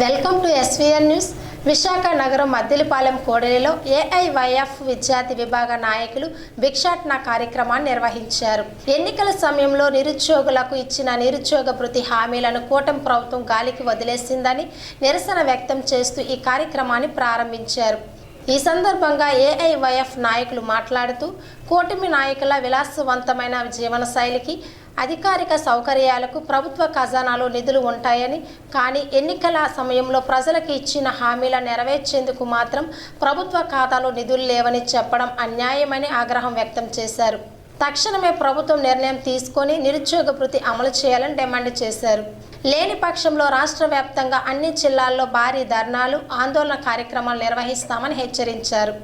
Welcome to SVN news. Visakha నగరం Maddilapalem కోడలిలో AIYF విద్యార్థి విభాగ నాయకులు భిక్షాటన కార్యక్రమాన్ని నిర్వహించారు. ఎన్నికల సమయంలో నిరుద్యోగులకు ఇచ్చిన నిరుద్యోగ భృతి హామీలను కూటమి ప్రభుత్వం గాలికి వదిలేసిందని నిరసన వ్యక్తం చేస్తూ ఈ కార్యక్రమాన్ని ప్రారంభించారు. ఈ సందర్భంగా ఏఐవైఎఫ్ నాయకులు మాట్లాడుతూ కూటమి నాయకుల విలాసవంతమైన జీవన శైలికి అధికారిక సౌకర్యాలకు ప్రభుత్వ ఖజానాలో నిధులు ఉంటాయని కానీ ఎన్నికల సమయంలో ప్రజలకు ఇచ్చిన హామీల నెరవేర్చేందుకు మాత్రం ప్రభుత్వ ఖాతాలో నిధులు లేవని చెప్పడం అన్యాయమని ఆగ్రహం వ్యక్తం చేశారు. తక్షణమే ప్రభుత్వం నిర్ణయం తీసుకొని నిరుద్యోగ భృతి అమలు చేయాలని డిమాండ్ చేశారు. లేని పక్షంలో రాష్ట్ర వ్యాప్తంగా అన్ని జిల్లాల్లో భారీ ధర్నాలు ఆందోళన కార్యక్రమాలు నిర్వహిస్తామని హెచ్చరించారు.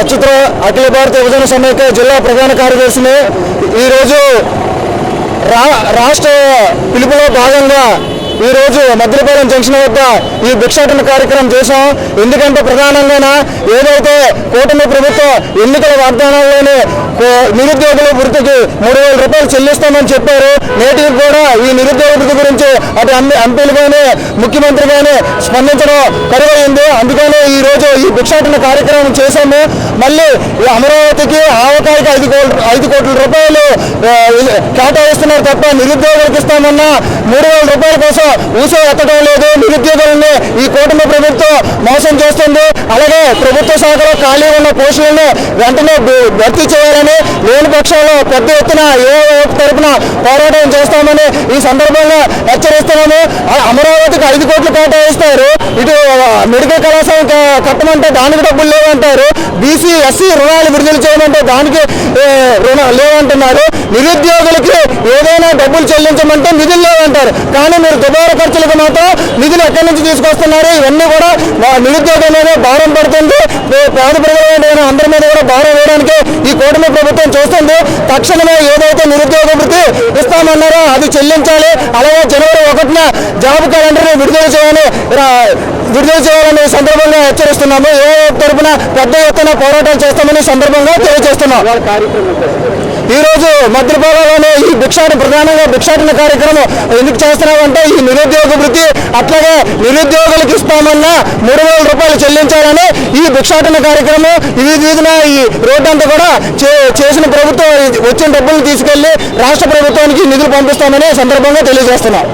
అచ్యుత అఖిల భారత యువజన సమైక్య జిల్లా ప్రధాన కార్యదర్శిని ఈరోజు రాష్ట్ర పిలుపులో భాగంగా ఈరోజు మద్దిలపాలెం జంక్షన్ వద్ద ఈ భిక్షాటన కార్యక్రమం చేశాం. ఎందుకంటే ప్రధానంగా ఏదైతే కూటమి ప్రభుత్వం ఎన్నికల వాగ్దానాల్లోనే నిరుద్యోగుల వృత్తికి మూడు వేల రూపాయలు చెల్లిస్తామని చెప్పారు. నేటికి కూడా ఈ నిరుద్యోగ వృత్తి గురించి అటు ఎంపీ- ఎంపీలు కానీ ముఖ్యమంత్రి కానీ స్పందించడం కరువైంది. అందుకనే ఈ రోజు ఈ భిక్షాటన కార్యక్రమం చేశాము. మళ్ళీ అమరావతికి ఆవకాయకి ఐదు కోట్ల ఐదు కోట్ల రూపాయలు కేటాయిస్తున్నారు తప్ప నిరుద్యోగులకు ఇస్తామన్నా మూడు వేల రూపాయల కోసం ఊసే ఎత్తడం లేదు. నిరుద్యోగులని ఈ కూటమి ప్రభుత్వం మోసం చేస్తుంది. అలాగే ప్రభుత్వ శాఖలో ఖాళీ ఉన్న పోస్టులను వెంటనే భర్తీ చేయాలని లేని పక్షంలో పెద్ద ఎత్తున ఏ తరపున పోరాటం చేస్తామని ఈ సందర్భంగా హెచ్చరిస్తున్నాము. అమరావతికి ఐదు కోట్లు కేటాయిస్తారు. ఇటు మెడికల్ కళాశాల కట్టమంటే దానికి డబ్బులు లేవంటారు. బీసీ ఎస్సీ రుణాలు విడుదల చేయమంటే దానికి ఏ, లేవంటున్నారు. నిరుద్యోగులకి ఏదైనా డబ్బులు చెల్లించమంటే నిధులు లేవంటారు. కానీ మీరు దుబారా ఖర్చులకు మాత్రం నిధులు ఎక్కడి నుంచి తీసుకొస్తున్నారు? ఇవన్నీ కూడా నిరుద్యోగం భారం పడుతుంది. పేద ప్రజల అందరి మీద కూడా భారం వేయడానికి ఈ కూటమి ప్రభుత్వం చూస్తుంది. తక్షణమే ఏదైతే నిరుద్యోగ వృత్తి ఇస్తామన్నారో అది చెల్లించాలి. అలాగే జనవరి ఒకటిన జాబ్ క్యాలెండర్ని విడుదల చేయాలి రా- విడుదల చేయాలని సందర్భంగా హెచ్చరిస్తున్నాము. ఏ తరపున పెద్ద ఎత్తున పోరాటం చేస్తామని సందర్భంగా తెలియజేస్తున్నాం. ఈ రోజు మద్యపాలలోనే ఈ భిక్షాటన ప్రధానంగా భిక్షాటన కార్యక్రమం ఎందుకు చేస్తున్నామంటే ఈ నిరుద్యోగ వృత్తి అట్లాగే నిరుద్యోగులకు ఇస్తామన్న మూడు వేల రూపాయలు చెల్లించాలని ఈ భిక్షాటన కార్యక్రమం వీధి వీధిన ఈ రోడ్డు అంతా కూడా చే- చేసిన ప్రభుత్వం వచ్చిన డబ్బులు తీసుకెళ్ళి రాష్ట్ర ప్రభుత్వానికి నిధులు పంపిస్తామని సందర్భంగా తెలియజేస్తున్నాం.